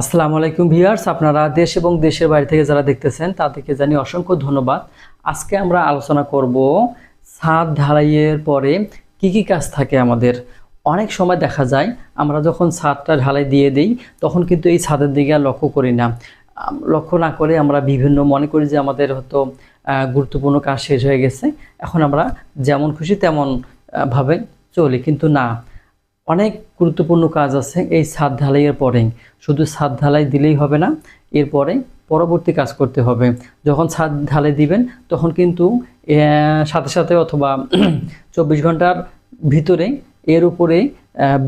আসসালামু আলাইকুম ভিউয়ার্স, আপনারা দেশ এবং দেশের বাইরে থেকে যারা দেখতেছেন, তাদেরকে জানি অসংখ্য ধন্যবাদ। আজকে আমরা আলোচনা করব ছাদ ঢালাইয়ের পরে কি কি কাজ থাকে আমাদের। অনেক সময় দেখা যায়, আমরা যখন ছাদটা ঢালাই দিয়ে দিই, তখন কিন্তু এই ছাদের দিকে আর লক্ষ্য করি না। লক্ষ্য না করে আমরা বিভিন্ন মনে করি যে আমাদের হয়তো গুরুত্বপূর্ণ কাজ শেষ হয়ে গেছে। এখন আমরা যেমন খুশি তেমন ভাবে চলি, কিন্তু না। অনেক গুরুত্বপূর্ণ কাজ আছে এই ছাদ ঢালাইয়ের পরে শুধু ছাদ ঢালাই দিলেই হবে না, এরপরে পরবর্তী কাজ করতে হবে। যখন ছাদ ঢালাই দিবেন, তখন কিন্তু সাথে সাথে অথবা চব্বিশ ঘণ্টার ভিতরে এর উপরে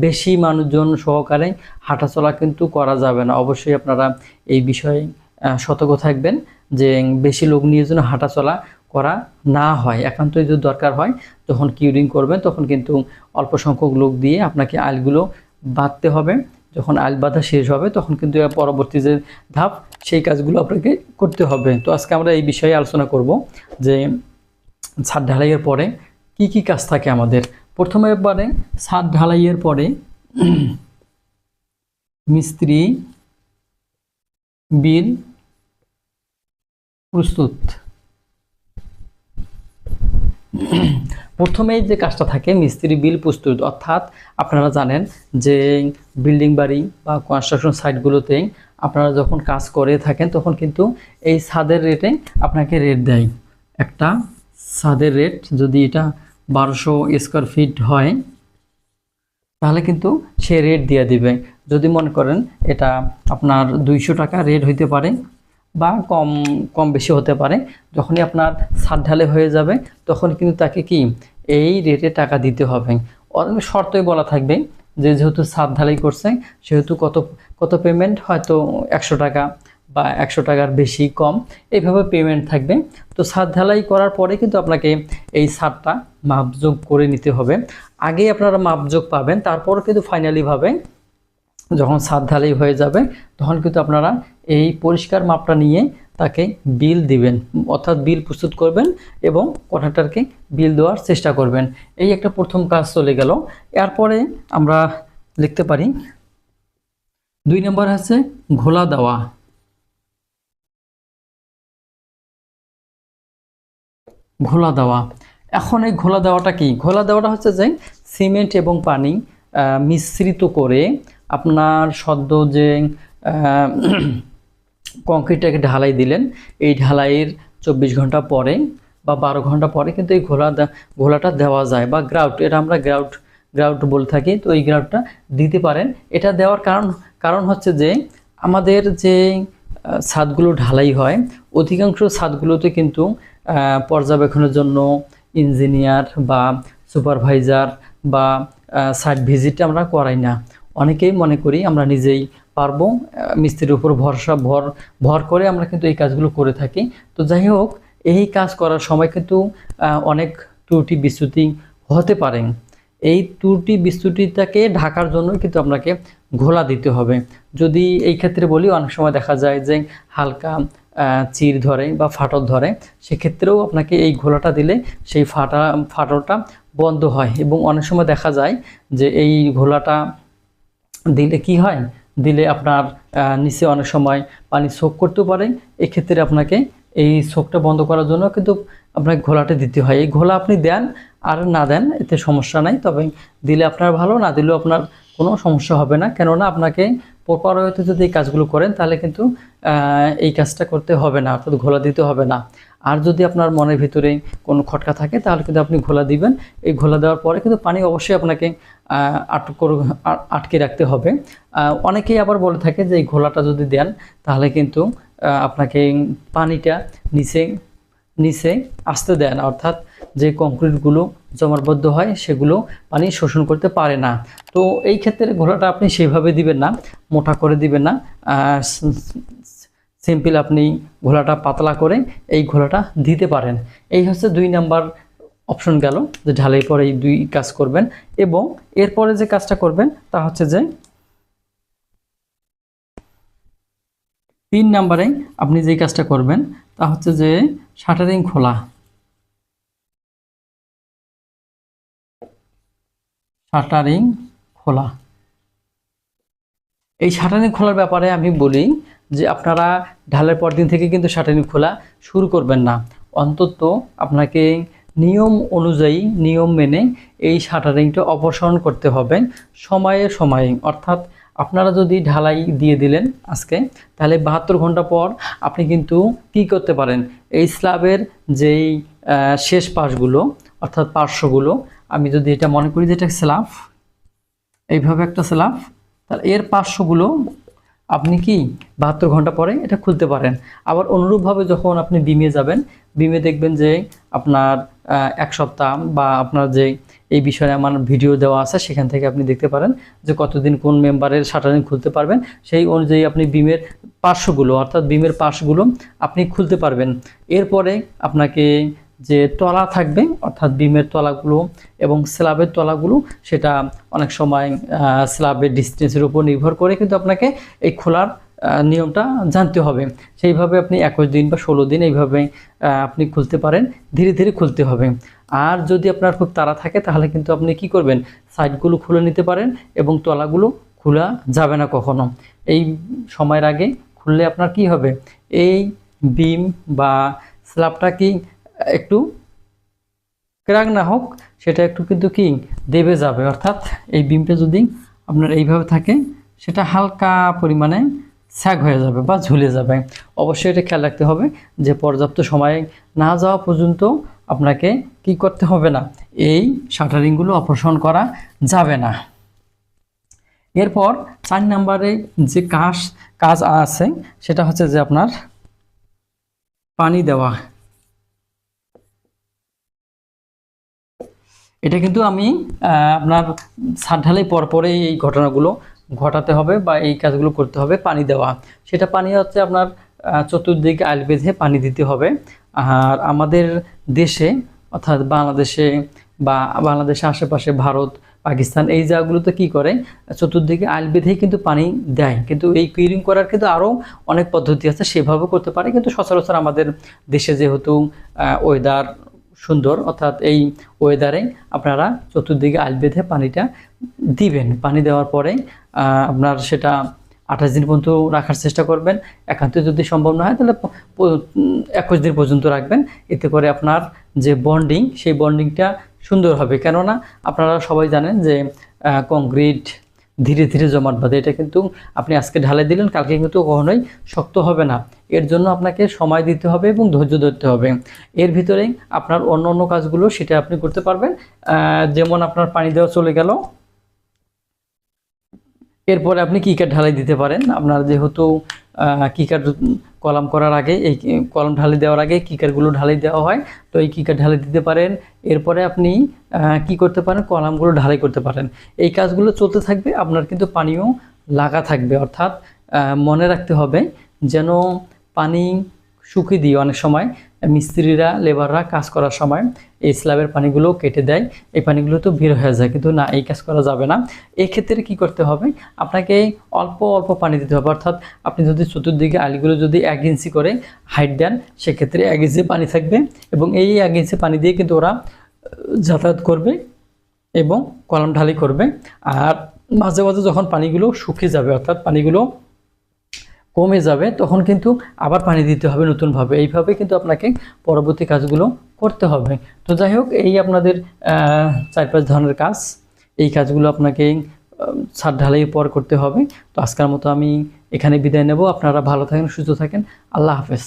বেশি মানুষজন সহকারে হাঁটাচলা কিন্তু করা যাবে না। অবশ্যই আপনারা এই বিষয়ে সতর্ক থাকবেন যে বেশি লোক নিয়ে যেন হাঁটাচলা করা না হয় একান্তই যদি দরকার হয় যখন কিউরিং করবেন, তখন কিন্তু অল্প সংখ্যক লোক দিয়ে আপনাকে আইলগুলো বাঁধতে হবে। যখন আইল বাঁধা শেষ হবে, তখন কিন্তু পরবর্তী যে ধাপ, সেই কাজগুলো আপনাকে করতে হবে। তো আজকে আমরা এই বিষয়ে আলোচনা করব যে ছাদ ঢালাইয়ের পরে কি কি কাজ থাকে আমাদের। প্রথমে এবারে ছাদ ঢালাইয়ের পরে মিস্ত্রি, বিল প্রস্তুত। প্রথমেই যে কাজটা থাকে, মিস্ত্রি বিল প্রস্তুত, অর্থাৎ আপনারা জানেন যে বিল্ডিং বাড়ি বা কনস্ট্রাকশন সাইটগুলোতে আপনারা যখন কাজ করে থাকেন, তখন কিন্তু এই ছাদের রেটে আপনাকে রেট দেয়। একটা ছাদের রেট যদি এটা বারোশো স্কোয়ার ফিট হয়, তাহলে কিন্তু সে রেট দিয়ে দিবে। যদি মনে করেন এটা আপনার দুইশো টাকা রেট হইতে পারে বা কম কম বেশি হতে পারে। যখনই আপনার ছাদ ঢালে হয়ে যাবে তখন কিন্তু তাকে কি এই রেটে টাকা দিতে হবে। শর্তই বলা থাকবে যে যেহেতু ছাদ ঢালাই করছে, সেহেতু কত কত পেমেন্ট হয়তো একশো টাকা বা একশো টাকার বেশি কম। এইভাবে পেমেন্ট থাকবে। তো ছাদ ঢালাই করার পরে কিন্তু আপনাকে এই ছাদটা মাপযোগ করে নিতে হবে। আগেই আপনারা মাপযোগ পাবেন তারপর কিন্তু ফাইনালিভাবে যখন ছাদ ঢালাই হয়ে যাবে, তখন কিন্তু আপনারা এই পরিষ্কার মাপটা নিয়ে তাকে বিল দিবেন, অর্থাৎ বিল প্রস্তুত করবেন এবং কন্ট্রাক্টরকে বিল দেওয়ার চেষ্টা করবেন। এই একটা প্রথম কাজ চলে গেল। এরপরে আমরা লিখতে পারি, দুই নম্বর হচ্ছে ঘোলা দেওয়া। ঘোলা দেওয়া। এখন এই ঘোলা দেওয়াটা কি? ঘোলা দেওয়াটা হচ্ছে যে সিমেন্ট এবং পানি মিশ্রিত করে আপনার সদ্য যে কংক্রিটটাকে ঢালাই দিলেন, এই ঢালাইয়ের চব্বিশ ঘণ্টা পরে বা বারো ঘণ্টা পরে কিন্তু এই ঘোলা ঘোলাটা দেওয়া যায় বা গ্রাউট এটা আমরা গ্রাউট গ্রাউট বলে থাকি, তো এই গ্রাউটটা দিতে পারেন। এটা দেওয়ার কারণ কারণ হচ্ছে যে, আমাদের যে ছাদগুলো ঢালাই হয়, অধিকাংশ ছাদগুলোতে কিন্তু পর্যবেক্ষণের জন্য ইঞ্জিনিয়ার বা সুপারভাইজার বা সাইট ভিজিট আমরা করাই না। অনেকেই মনে করি আমরা নিজেই পারব মিস্ত্রির উপর ভরসা, ভর ভর করে আমরা কিন্তু এই কাজগুলো করে থাকি। তো যাই হোক, এই কাজ করার সময় কিন্তু অনেক ত্রুটি বিচ্যুতি হতে পারে। এই ত্রুটি বিচ্যুতিটাকে ঢাকার জন্যই কিন্তু আপনাকে ঘোলা দিতে হবে। যদি এই ক্ষেত্রে বলি, অনেক সময় দেখা যায় যে হালকা চির ধরে বা ফাটল ধরে, সেক্ষেত্রেও আপনাকে এই ঘোলাটা দিলে সেই ফাটা, ফাটলটা বন্ধ হয়। এবং অনেক সময় দেখা যায় যে এই ঘোলাটা দিলে কি হয়? দিলে আপনার নিচে অনেক সময় পানি সোক করতেও পারে এক্ষেত্রে আপনাকে এই সোকটা বন্ধ করার জন্য কিন্তু আপনাকে ঘোলাটা দিতে হয়। এই ঘোলা আপনি দেন আর না দেন এতে সমস্যা নাই। তবে দিলে আপনার ভালো, না দিলেও আপনার কোনো সমস্যা হবে না। কেননা আপনাকে পরপরতে যদি এই কাজগুলো করেন তাহলে কিন্তু এই কাজটা করতে হবে না, অর্থাৎ ঘোলা দিতে হবে না। আর যদি আপনার মনের ভিতরে কোনো খটকা থাকে তাহলে কিন্তু আপনি ঘোলা দিবেন। এই ঘোলা দেওয়ার পরে কিন্তু পানি অবশ্যই আপনাকে আটক আটকে রাখতে হবে। অনেকেই আবার বলে থাকে যে এই ঘোলাটা যদি দেন, তাহলে কিন্তু আপনাকে পানিটা নিচে নিচে আসতে দেন অর্থাৎ যে কংক্রিটগুলো জমাটবদ্ধ হয়, সেগুলো পানি শোষণ করতে পারে না। তো এই ক্ষেত্রে ঘোলাটা আপনি সেইভাবে দিবেন না, মোটা করে দিবেন না। সিম্পল আপনি ঘোলাটা পাতলা করে এই ঘোলাটা দিতে পারেন। এই হচ্ছে দুই নাম্বার অপশন গেল যে ঢালাই পরে এই দুই কাজ করবেন এবং এরপরে যে কাজটা করবেন তা হচ্ছে যে তিন নাম্বারে আপনি যে কাজটা করবেন তা হচ্ছে যে শাটারিং খোলা। শাটারিং খোলা। এই সাটানি খোলার ব্যাপারে আমি বলি যে আপনারা ঢালের পর দিন থেকে কিন্তু সাটানি খোলা শুরু করবেন না। অন্তত আপনাকে নিয়ম অনুযায়ী নিয়ম মেনে এই শাটারিংটা অপসারণ করতে হবে সময়ে সময়ে। অর্থাৎ আপনারা যদি ঢালাই দিয়ে দিলেন আজকে, তাহলে বাহাত্তর ঘণ্টা পর আপনি কিন্তু কি করতে পারেন? এই স্ল্যাবের যেই শেষ পাশগুলো, অর্থাৎ পার্শ্বগুলো, আমি যদি এটা মনে করি যে এটা স্ল্যাব, এইভাবে একটা স্ল্যাব, তাহলে এর পার্শ্বগুলো আপনি কি বাহাত্তর ঘণ্টা পরে এটা খুলতে পারেন। আবার অনুরূপভাবে যখন আপনি বিমে যাবেন, বিমে দেখবেন যে আপনার এক সপ্তাহ বা আপনার যে এই বিষয়ে আমার ভিডিও দেওয়া আছে, সেখান থেকে আপনি দেখতে পারেন যে কতদিন কোন মেম্বারের শাটারিং খুলতে পারবেন। সেই অনুযায়ী আপনি বিমের পার্শ্বগুলো, অর্থাৎ বিমের পার্শ্বগুলো আপনি খুলতে পারবেন। এরপরে আপনাকে যে তলা থাকবে, অর্থাৎ বিমের তলাগুলো এবং স্ল্যাবের তলাগুলো, সেটা অনেক সময় স্ল্যাবের ডিস্টেন্সের উপর নির্ভর করে কিন্তু আপনাকে এই খোলার নিয়মটা জানতে হবে। সেইভাবে আপনি একুশ দিন বা ষোলো দিন এইভাবে আপনি খুলতে পারেন, ধীরে ধীরে খুলতে হবে। আর যদি আপনার খুব তাড়া থাকে, তাহলে কিন্তু আপনি কি করবেন? সাইডগুলো খুলে নিতে পারেন এবং তলাগুলো খোলা যাবে না কখনো। এই সময়ের আগে খুললে আপনার কি হবে? এই বিম বা স্ল্যাবটা কি একটু ক্রাক না হোক, সেটা একটু কিন্তু কি দেবে যাবে। অর্থাৎ এই বিমটা যদি আপনার এইভাবে থাকে, সেটা হালকা পরিমাণে স্যাগ হয়ে যাবে বা ঝুলে যাবে। অবশ্যই এটা খেয়াল রাখতে হবে যে পর্যাপ্ত সময় না যাওয়া পর্যন্ত আপনাকে কি করতে হবে না, এই শাটারিংগুলো অপারেশন করা যাবে না। এরপর চার নাম্বারে যে কাজ কাজ আছে, সেটা হচ্ছে যে আপনার পানি দেওয়া। এটা কিন্তু আমি আপনার ছাদ ঢালাই পর পরেই এই ঘটনাগুলো ঘটাতে হবে বা এই কাজগুলো করতে হবে পানি দেওয়া। সেটা পানি হচ্ছে আপনার চতুর্দিকে আইল বেঁধে পানি দিতে হবে। আর আমাদের দেশে, অর্থাৎ বাংলাদেশে বা বাংলাদেশের আশেপাশে ভারত, পাকিস্তান, এই জায়গাগুলোতে কি করে, চতুর্দিকে আইল বেঁধেই কিন্তু পানি দেয়। কিন্তু এই কুইরিং করার কিন্তু আরও অনেক পদ্ধতি আছে সেভাবে করতে পারে। কিন্তু সচরাচর আমাদের দেশে যেহেতু ওয়েদার সুন্দর, অর্থাৎ এই ওয়েদারে আপনারা চতুর্দিকে আইল বেঁধে পানিটা দিবেন। পানি দেওয়ার পরে আপনার সেটা আঠাশ দিন পর্যন্ত রাখার চেষ্টা করবেন। একান্ত যদি সম্ভব না হয়, তাহলে একুশ দিন পর্যন্ত রাখবেন। এতে করে আপনার যে বন্ডিং সেই বন্ডিংটা সুন্দর হবে। কেননা আপনারা সবাই জানেন যে কংক্রিট ধীরে ধীরে জমাট বাঁধে। এটা কিন্তু আপনি আজকে ঢালে দিলেন, কালকে কিন্তু কখনোই শক্ত হবে না। এর জন্য আপনাকে সময় দিতে হবে এবং ধৈর্য ধরতে হবে। এর ভিতরেই আপনার অন্য অন্য কাজগুলো সেটা আপনি করতে পারবেন। যেমন আপনার পানি দেওয়া চলে গেল এরপরে আপনি কিকার ঢালাই দিতে পারেন। আপনার যেহেতু কিকার কলাম করার আগে, এই কি- কলাম ঢালাই দেওয়ার আগে কিকারগুলো ঢালাই দেওয়া হয়। তো এই কিকার ঢালাই দিতে পারেন। এরপরে আপনি কি করতে পারেন? কলামগুলো ঢালাই করতে পারেন। এই কাজগুলো চলতে থাকবে। আপনার কিন্তু পানিও লাগা থাকবে। অর্থাৎ মনে রাখতে হবে যেন পানি শুকিয়ে দিয়ে অনেক সময়। মিস্ত্রিরা লেবাররা কাজ করার সময় এই স্ল্যাবের পানিগুলো কেটে দেয়। এই পানিগুলো তো ভিড় হয়ে যায়, কিন্তু না, এই কাজ করা যাবে না। এই ক্ষেত্রে কি করতে হবে? আপনাকে অল্প অল্প পানি দিতে হবে। অর্থাৎ আপনি যদি চতুর্দিকে আলিগুলো যদি এক ইঞ্চি করে হাইট দেন, সেক্ষেত্রে এক ইঞ্চি পানি থাকবে এবং এই এক ইঞ্চি পানি দিয়ে কিন্তু ওরা যাতায়াত করবে এবং কলম ঢালি করবে। আর মাঝে মাঝে যখন পানিগুলো শুকিয়ে যাবে, অর্থাৎ পানিগুলো কমে যাবে, তখন কিন্তু আবার পানি দিতে হবে নতুনভাবে। এইভাবে কিন্তু আপনাকে পরবর্তী কাজগুলো করতে হবে। তো যাই হোক, এই আপনাদের চার পাঁচ ধরনের কাজ, এই কাজগুলো আপনাকে ছাদ ঢালাই পর করতে হবে। তো আজকের মতো আমি এখানে বিদায় নেব। আপনারা ভালো থাকেন, সুস্থ থাকেন। আল্লাহ হাফেজ।